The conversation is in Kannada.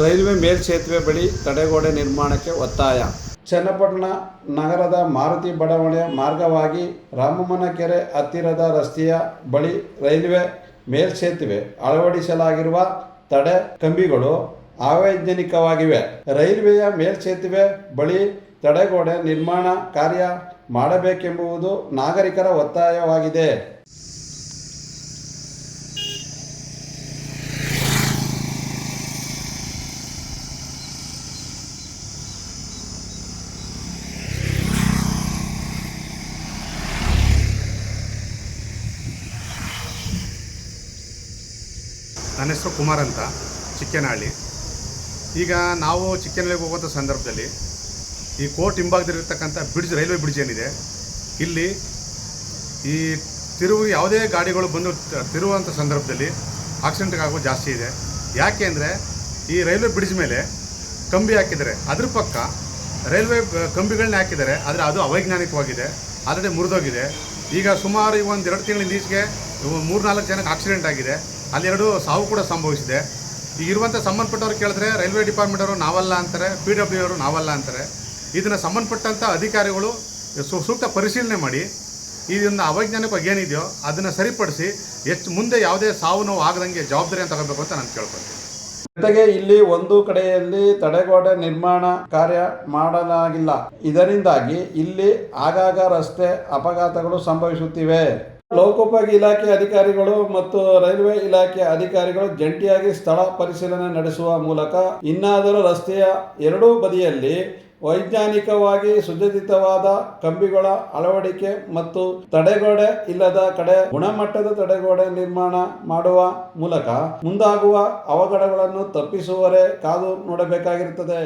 ರೈಲ್ವೆ ಮೇಲ್ಸೇತುವೆ ಬಳಿ ತಡೆಗೋಡೆ ನಿರ್ಮಾಣಕ್ಕೆ ಒತ್ತಾಯ. ಚನ್ನಪಟ್ಟಣ ನಗರದ ಮಾರುತಿ ಬಡಾವಣೆ ಮಾರ್ಗವಾಗಿ ರಾಮಮ್ಮನ ಕೆರೆ ಹತ್ತಿರದ ರಸ್ತೆಯ ಬಳಿ ರೈಲ್ವೆ ಮೇಲ್ಸೇತುವೆ ಅಳವಡಿಸಲಾಗಿರುವ ತಡೆ ಕಂಬಿಗಳು ಅವೈಜ್ಞಾನಿಕವಾಗಿವೆ. ರೈಲ್ವೆಯ ಮೇಲ್ಸೇತುವೆ ಬಳಿ ತಡೆಗೋಡೆ ನಿರ್ಮಾಣ ಕಾರ್ಯ ಮಾಡಬೇಕೆಂಬುದು ನಾಗರಿಕರ ಒತ್ತಾಯವಾಗಿದೆ. ನನ್ನ ಹೆಸರು ಕುಮಾರ್ ಅಂತ, ಚಿಕ್ಕನಹಳ್ಳಿ. ಈಗ ನಾವು ಚಿಕ್ಕನಹಳ್ಳಿಗೆ ಹೋಗುವಂಥ ಸಂದರ್ಭದಲ್ಲಿ ಈ ಕೋರ್ಟ್ ಹಿಂಭಾಗದಲ್ಲಿರ್ತಕ್ಕಂಥ ಬ್ರಿಡ್ಜ್, ರೈಲ್ವೆ ಬ್ರಿಡ್ಜ್ ಏನಿದೆ, ಇಲ್ಲಿ ಈ ತಿರುವು, ಯಾವುದೇ ಗಾಡಿಗಳು ಬಂದು ತಿರುವಂಥ ಸಂದರ್ಭದಲ್ಲಿ ಆಕ್ಸಿಡೆಂಟ್ ಆಗೋ ಜಾಸ್ತಿ ಇದೆ. ಯಾಕೆ ಅಂದರೆ, ಈ ರೈಲ್ವೆ ಬ್ರಿಡ್ಜ್ ಮೇಲೆ ಕಂಬಿ ಹಾಕಿದ್ದಾರೆ. ಅದ್ರ ಪಕ್ಕ ರೈಲ್ವೆ ಕಂಬಿಗಳನ್ನ ಹಾಕಿದ್ದಾರೆ, ಆದರೆ ಅದು ಅವೈಜ್ಞಾನಿಕವಾಗಿದೆ, ಆಲ್ರೆಡಿ ಮುರಿದೋಗಿದೆ. ಈಗ ಸುಮಾರು ಒಂದು ಎರಡು ತಿಂಗಳಿಂದ ಈಚೆಗೆ ಮೂರು ನಾಲ್ಕು ಜನಕ್ಕೆ ಆಕ್ಸಿಡೆಂಟ್ ಆಗಿದೆ. ಅಲ್ಲಿ ಎರಡು ಸಾವು ಕೂಡ ಸಂಭವಿಸಿದೆ. ಈಗ ಇರುವಂಥ ಸಂಬಂಧಪಟ್ಟವ್ರು ಕೇಳಿದ್ರೆ ರೈಲ್ವೆ ಡಿಪಾರ್ಟ್ಮೆಂಟ್ ಅವರು ನಾವಲ್ಲ ಅಂತಾರೆ, ಪಿ ಡಬ್ಲ್ಯೂ ಅವರು ನಾವಲ್ಲ ಅಂತಾರೆ. ಇದನ್ನು ಸಂಬಂಧಪಟ್ಟಂಥ ಅಧಿಕಾರಿಗಳು ಸೂಕ್ತ ಪರಿಶೀಲನೆ ಮಾಡಿ ಇದೊಂದು ಅವೈಜ್ಞಾನಿಕವಾಗಿ ಏನಿದೆಯೋ ಅದನ್ನು ಸರಿಪಡಿಸಿ ಹೆಚ್ಚು ಮುಂದೆ ಯಾವುದೇ ಸಾವು ನೋವು ಆಗದಂಗೆ ಜವಾಬ್ದಾರಿಯನ್ನು ತಗೋಬೇಕು ಅಂತ ನಾನು ಕೇಳ್ಕೊತೀನಿ ಜೊತೆಗೆ ಇಲ್ಲಿ ಒಂದು ಕಡೆಯಲ್ಲಿ ತಡೆಗೋಡೆ ನಿರ್ಮಾಣ ಕಾರ್ಯ ಮಾಡಲಾಗಿಲ್ಲ. ಇದರಿಂದಾಗಿ ಇಲ್ಲಿ ಆಗಾಗ ರಸ್ತೆ ಅಪಘಾತಗಳು ಸಂಭವಿಸುತ್ತಿವೆ. ಲೋಕೋಪಯೋಗಿ ಇಲಾಖೆ ಅಧಿಕಾರಿಗಳು ಮತ್ತು ರೈಲ್ವೆ ಇಲಾಖೆ ಅಧಿಕಾರಿಗಳು ಜಂಟಿಯಾಗಿ ಸ್ಥಳ ಪರಿಶೀಲನೆ ನಡೆಸುವ ಮೂಲಕ ಇನ್ನಾದರೂ ರಸ್ತೆಯ ಎರಡೂ ಬದಿಯಲ್ಲಿ ವೈಜ್ಞಾನಿಕವಾಗಿ ಸುಸಜ್ಜಿತವಾದ ಕಂಬಿಗಳ ಅಳವಡಿಕೆ ಮತ್ತು ತಡೆಗೋಡೆ ಇಲ್ಲದ ಕಡೆ ಗುಣಮಟ್ಟದ ತಡೆಗೋಡೆ ನಿರ್ಮಾಣ ಮಾಡುವ ಮೂಲಕ ಮುಂದಾಗುವ ಅವಘಡಗಳನ್ನು ತಪ್ಪಿಸುವರೇ ಕಾದು ನೋಡಬೇಕಾಗಿರುತ್ತದೆ.